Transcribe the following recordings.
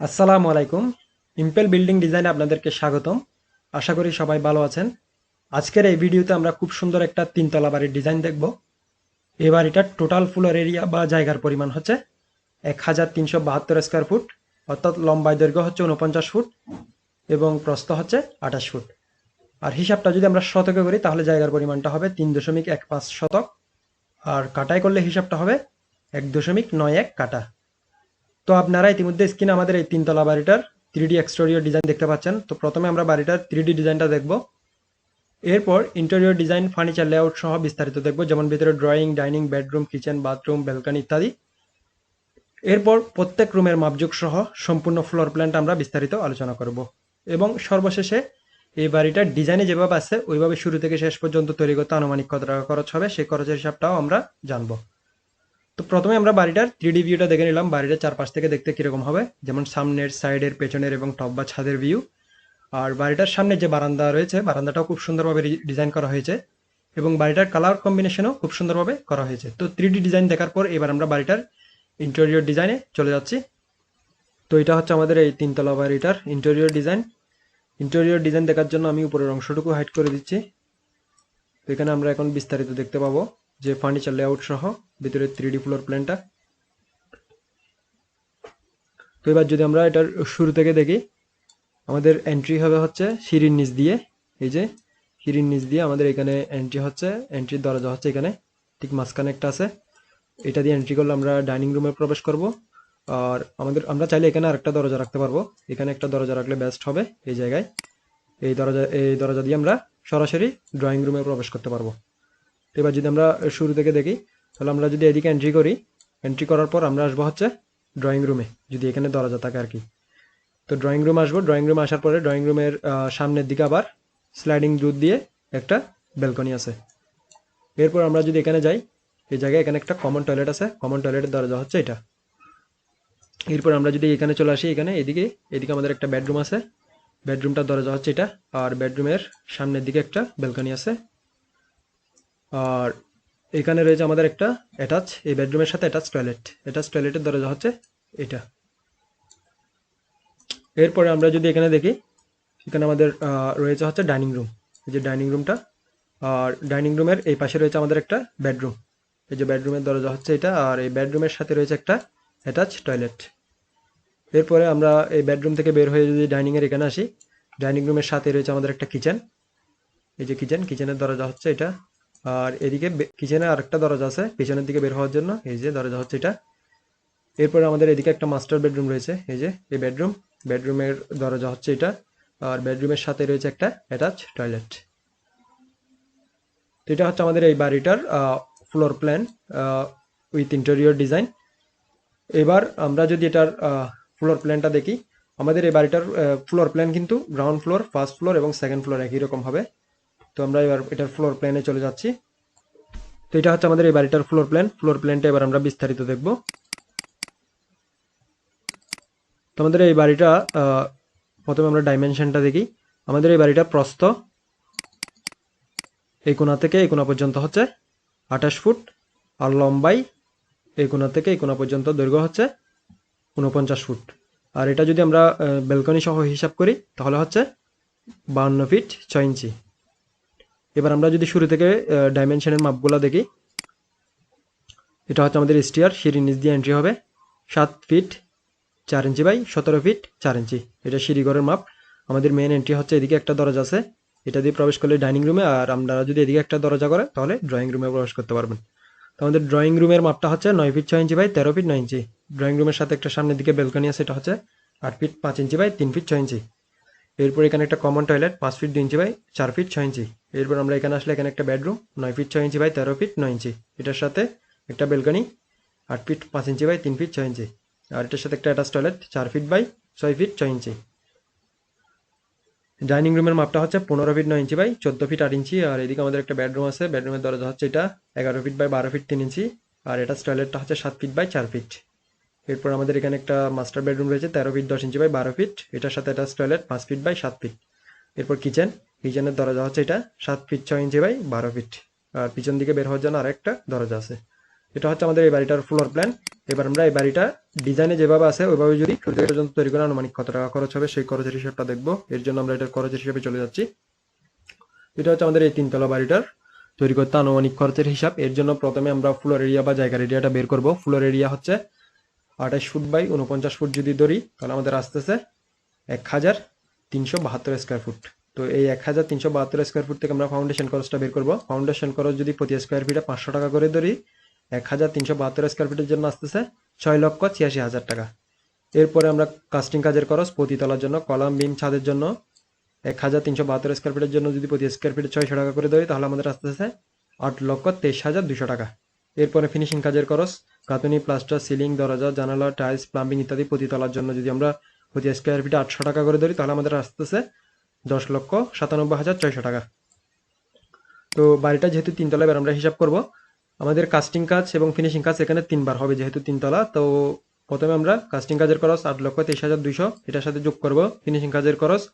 আসসালামু আলাইকুম। Impel building ডিজাইনে আপনাদেরকে স্বাগতম। আশা করি সবাই ভালো আছেন। আজকের এই ভিডিওতে আমরা খুব সুন্দর একটা তিনতলা বাড়ির ডিজাইন দেখব। এই বাড়িটার টোটাল ফ্লোর এরিয়া বা জায়গার পরিমাণ হচ্ছে এক হাজার তিনশো বাহাত্তর স্কোয়ার ফুট অর্থাৎ লম্বায় দৈর্ঘ্য হচ্ছে উনপঞ্চাশ ফুট এবং প্রস্থ হচ্ছে আঠাশ ফুট আর হিসাবটা যদি আমরা শতকে করি, তাহলে জায়গার পরিমাণটা হবে তিন দশমিক এক পাঁচ শতক। আর কাটায় করলে হিসাবটা হবে এক দশমিক নয় এক কাটা। তো আপনারা ইতিমধ্যে স্ক্রিনে আমাদের এই তিনতলা বাড়িটার থ্রি ডি এক্সটেরিয়র ডিজাইন দেখতে পাচ্ছেন। তো প্রথমে আমরা বাড়িটার থ্রি ডি ডিজাইনটা দেখব। এরপর ইন্টেরিয়র ডিজাইন ফার্নিচার লেআউট সহ বিস্তারিত দেখব। যেমন ভিতরে drawing dining bedroom kitchen bathroom balcony ইত্যাদি। এরপর প্রত্যেক রুমের মাপযোগ সহ সম্পূর্ণ ফ্লোর প্ল্যানটা আমরা বিস্তারিত আলোচনা করব। এবং সর্বশেষে এই বাড়িটার ডিজাইনে যেভাবে আছে, ওইভাবে শুরু থেকে শেষ পর্যন্ত তৈরি করতে আনুমানিক কত টাকা খরচ হবে, সেই খরচের হিসাবটাও আমরা জানব। তো প্রথমে আমরা বাড়িটার থ্রি ভিউটা দেখে নিলাম। বাড়িটার চারপাশ থেকে দেখতে কীরকম হবে? যেমন সামনের সাইডের পেছনের এবং টপ বা ছাদের ভিউ আর বাড়িটার সামনে যে বারান্দা রয়েছে, বারান্দাটাও খুব সুন্দরভাবে ডিজাইন করা হয়েছে এবং বাড়িটার কালার কম্বিনেশনও খুব সুন্দরভাবে করা হয়েছে। তো থ্রি ডিজাইন দেখার পর এবার আমরা বাড়িটার ইন্টেরিয়র ডিজাইনে চলে যাচ্ছি। তো এটা হচ্ছে আমাদের এই তিনতলা বাড়িটার ইন্টেরিয়র ডিজাইন ইন্টেরিয়র ডিজাইন দেখার জন্য আমি উপরের অংশটুকু হাইড করে দিচ্ছি। তো এখানে আমরা এখন বিস্তারিত দেখতে পাবো। যে ফার্নিচার লেআউট সহ ভিতরে থ্রি ডি ফ্লোর প্ল্যানটা তো এবার যদি আমরা এটার শুরু থেকে দেখি, আমাদের এন্ট্রি হবে হচ্ছে সিঁড়ির নিচ দিয়ে। এই যে সিঁড়ির নিচ দিয়ে আমাদের এখানে এন্ট্রি হচ্ছে এন্ট্রির দরজা হচ্ছে এখানে, ঠিক মাঝখানে একটা আছে। এটা দিয়ে এন্ট্রি করলে আমরা ডাইনিং রুমে প্রবেশ করব। আর আমাদের, আমরা চাইলে এখানে আরেকটা দরজা রাখতে পারব। এখানে একটা দরজা রাখলে বেস্ট হবে এই জায়গায়। এই দরজা এই দরজা দিয়ে আমরা সরাসরি ড্রয়িং রুমে প্রবেশ করতে পারব। এবার যদি আমরা শুরু থেকে দেখি, তাহলে আমরা যদি এদিকে এন্ট্রি করি এন্ট্রি করার পর আমরা আসব হচ্ছে ড্রয়িং রুমে যদি এখানে দরজা থাকে আর কি। তো ড্রয়িং রুম আসব ড্রয়িং রুম আসার পরে ড্রয়িং রুমের সামনের দিকে আবার স্লাইডিং দুধ দিয়ে একটা ব্যালকনি আছে। এরপর আমরা যদি এখানে যাই, এই জায়গায় এখানে একটা কমন টয়লেট আছে কমন টয়লেটের দরজা হচ্ছে এটা। এরপর আমরা যদি এখানে চলে আসি, এখানে এদিকে এদিকে আমাদের একটা বেডরুম আছে। বেডরুমটার দরজা হচ্ছে এটা, আর বেডরুমের সামনের দিকে একটা ব্যালকনি আছে। আর এখানে রয়েছে আমাদের একটা অ্যাটাচ এই বেডরুমের সাথে অ্যাটাচ টয়লেট অ্যাটাচ টয়লেটের দরজা হচ্ছে এটা। এরপরে আমরা যদি এখানে দেখি, এখানে আমাদের রয়েছে হচ্ছে ডাইনিং রুম এই যে ডাইনিং রুমটা আর ডাইনিং রুমের এই পাশে রয়েছে আমাদের একটা বেডরুম এই যে বেডরুমের দরজা হচ্ছে এটা, আর এই বেডরুমের সাথে রয়েছে একটা অ্যাটাচ টয়লেট এরপরে আমরা এই বেডরুম থেকে বের হয়ে যদি ডাইনিংয়ের এখানে আসি ডাইনিং রুমের সাথে রয়েছে আমাদের একটা কিচেন এই যে কিচেন কিচেনের দরজা হচ্ছে এটা। আর এদিকে কিচেনে আরেকটা দরজা আছে, পিছনের দিকে বের হওয়ার জন্য। এই যে দরজা হচ্ছে এটা। এরপরে আমাদের এদিকে একটা মাস্টার বেডরুম রয়েছে। এই যে, এই বেডরুম বেডরুমের দরজা হচ্ছে এটা। আর বেডরুমের সাথে রয়েছে একটা অ্যাটাচ টয়লেট তো এটা হচ্ছে আমাদের এই বাড়িটার floor plan with interior design এবার আমরা যদি এটার ফ্লোর প্ল্যানটা দেখি, আমাদের এই বাড়িটার ফ্লোর প্ল্যান কিন্তু গ্রাউন্ড ফ্লোর ফার্স্ট ফ্লোর এবং সেকেন্ড ফ্লোর একই রকম হবে। তো আমরা এবার এটার ফ্লোর প্ল্যানে চলে যাচ্ছি। তো এটা হচ্ছে আমাদের এই বাড়িটার ফ্লোর প্ল্যান ফ্লোর প্ল্যানটা এবার আমরা বিস্তারিত দেখব। তো আমাদের এই বাড়িটা প্রথমে আমরা ডাইমেনশনটা দেখি। আমাদের এই বাড়িটা প্রস্থ। এই কোনা থেকে এই কোনা পর্যন্ত হচ্ছে আঠাশ ফুট। আর লম্বাই এই কোনা থেকে এই কোনা পর্যন্ত দৈর্ঘ্য হচ্ছে উনপঞ্চাশ ফুট। আর এটা যদি আমরা ব্যালকনি সহ হিসাব করি, তাহলে হচ্ছে বাউন্ন ফিট ছয় ইঞ্চি। এবার আমরা যদি শুরু থেকে ডাইমেনশনের মাপগুলো দেখি। এটা হচ্ছে আমাদের স্টিয়ার সিঁড়ির নিচ দিয়ে এন্ট্রি হবে। সাত ফিট চার ইঞ্চি বাই সতেরো ফিট চার ইঞ্চি এটা সিঁড়িঘরের মাপ। আমাদের মেন এন্ট্রি হচ্ছে এদিকে একটা দরজা আছে। এটা দিয়ে প্রবেশ করলে ডাইনিং রুমে আর আমরা যদি এদিকে একটা দরজা করে, তাহলে ড্রয়িং রুমে প্রবেশ করতে পারবেন। তো আমাদের ড্রয়িং রুমের মাপটা হচ্ছে নয় ফিট ছয় ইঞ্চি বাই তেরো ফিট নয় ইঞ্চি ড্রয়িং রুমের সাথে একটা সামনের দিকে বেলকনি আছে, এটা হচ্ছে আট ফিট পাঁচ ইঞ্চি বাই তিন ফিট ছয় ইঞ্চি এরপর এখানে একটা কমন টয়লেট পাঁচ ফিট দুই ইঞ্চি বাই চার ফিট ছয় ইঞ্চি এরপর আমরা এখানে আসলে এখানে একটা বেডরুম নয় ফিট ছয় ইঞ্চি বাই তেরো ফিট নয় ইঞ্চি এটার সাথে একটা বেলকনি আট ফিট পাঁচ ইঞ্চি বাই তিন ফিট ছয় ইঞ্চি আর এটার সাথে একটা অ্যাটাচ টয়লেট চার ফিট বাই ছয় ফিট ছয় ইঞ্চি ডাইনিং রুমের মাপটা হচ্ছে পনেরো ফিট নয় ইঞ্চি বাই চোদ্দ ফিট আট ইঞ্চি আর এদিকে আমাদের একটা বেডরুম আছে বেডরুমের দরজা হচ্ছে এটা এগারো ফিট বাই বারো ফিট তিন ইঞ্চি আর এটা টয়লেটটা হচ্ছে সাত ফিট বাই চার ফিট এরপর আমাদের এখানে একটা মাস্টার বেডরুম রয়েছে, তেরো ফিট দশ ইঞ্চি বাই বারো ফিট এটার সাথে অ্যাটাচ টয়লেট পাঁচ ফিট বাই সাত ফিট এরপর কিচেন কিচেনের দরজা হচ্ছে এটা, সাত ফিট ছয় ইঞ্চি বাই বারো ফিট আর পিছন দিকে বের হওয়ার জন্য আরেকটা দরজা আছে। এটা হচ্ছে আমাদের এই বাড়িটার ফ্লোর প্ল্যান এবার আমরা এই বাড়িটা ডিজাইনে যেভাবে আছে, ওইভাবে যদি পর্যন্ত তৈরি করে আনুমানিক কত টাকা খরচ হবে, সেই খরচের হিসাবটা দেখব। এর জন্য আমরা এটার খরচের হিসাবে চলে যাচ্ছি। এটা হচ্ছে আমাদের এই তিনতলা বাড়িটার তৈরি করতে আনুমানিক খরচের হিসাব। এর জন্য প্রথমে আমরা ফ্লোর এরিয়া বা জায়গার এরিয়াটা বের করব। ফ্লোর এরিয়া হচ্ছে আঠাশ ফুট বাই উনপঞ্চাশ ফুট যদি ধরি, তাহলে আমাদের আসতেছে এক হাজার। তিনশো বাহাত্তর স্কোয়ার ফুট তো এই এক হাজার তিনশো বাহাত্তর স্কোয়ার ফুট থেকে আমরা ফাউন্ডেশন খরচটা বের করব। ফাউন্ডেশন খরচ যদি প্রতি স্কোয়ার ফিটে পাঁচশো টাকা করে ধরি, এক হাজার তিনশো বাহাত্তর স্কোয়ার ফিটের জন্য আসতেছে ছয় লক্ষ ছিয়াশি হাজার টাকা। এরপরে আমরা কাস্টিং কাজের খরচ প্রতিতলার জন্য, কলাম, বিম, ছাদের জন্য, এক হাজার তিনশো বাহাত্তর স্কোয়ার ফিটের জন্য যদি প্রতি স্কোয়ার ফিটে ছয়শো টাকা করে ধরি, তাহলে আমাদের আসতেছে আট লক্ষ তেইশ হাজার দুশো টাকা। এরপরে ফিনিশিং কাজের খরচ কাতুনি প্লাস্টার সিলিং দরজা, জানালা টাইলস প্লাম্বিং ইত্যাদি প্রতিতলার জন্য যদি আমরা প্রতি স্কোয়ার ফিটে আটশো টাকা করে ধরি, তাহলে আমাদের আসতেছে দশ লক্ষ সাতানব্বই হাজার ছয়শো টাকা। তো বাড়িটা যেহেতু তিনতলা এবার আমরা হিসাব করব, আমাদের কাস্টিং কাজ এবং ফিনিশিং কাজ এখানে তিনবার হবে যেহেতু তিনতলা। তো প্রথমে আমরা কাস্টিং কাজের খরচ আট লক্ষ তেইশ হাজার দুইশো, এটার সাথে যোগ করব ফিনিশিং কাজের খরচ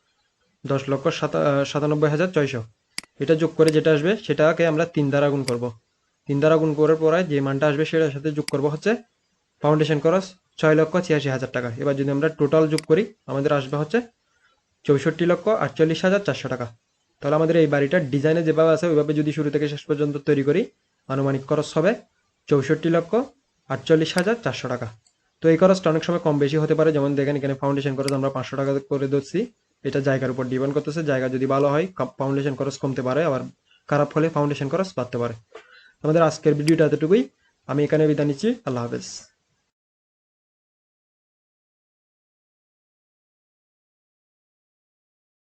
দশ লক্ষ সাতা- সাতানব্বই হাজার ছয়শো। এটা যোগ করে যেটা আসবে, সেটাকে আমরা তিন দ্বারা গুণ করব। তিন দ্বারা গুণ করার পরে যে মানটা আসবে, সেটার সাথে যোগ করব হচ্ছে ফাউন্ডেশন খরচ ছয় লক্ষ ছিয়াশি হাজার টাকা। এবার যদি আমরা টোটাল যোগ করি, আমাদের আসবে হচ্ছে চৌষট্টি লক্ষ আটচল্লিশ হাজার চারশো টাকা। তাহলে আমাদের এই বাড়িটার ডিজাইনে যেভাবে আছে, ওইভাবে যদি শুরু থেকে শেষ পর্যন্ত তৈরি করি, আনুমানিক খরচ হবে চৌষট্টি লক্ষ আটচল্লিশ হাজার চারশো টাকা। তো এই খরচটা অনেক সময় কম বেশি হতে পারে, যেমন দেখেন এখানে ফাউন্ডেশন খরচ আমরা পাঁচশো টাকা করে ধরছি। এটা জায়গার উপর ডিপেন্ড করতেছে, জায়গা যদি ভালো হয় ফাউন্ডেশন খরচ কমতে পারে, আবার খারাপ হলে ফাউন্ডেশন খরচ বাড়তে পারে। আমাদের আজকের ভিডিওটা এতটুকুই। আমি এখানে বিদায় নিচ্ছি, আল্লাহ হাফেজ।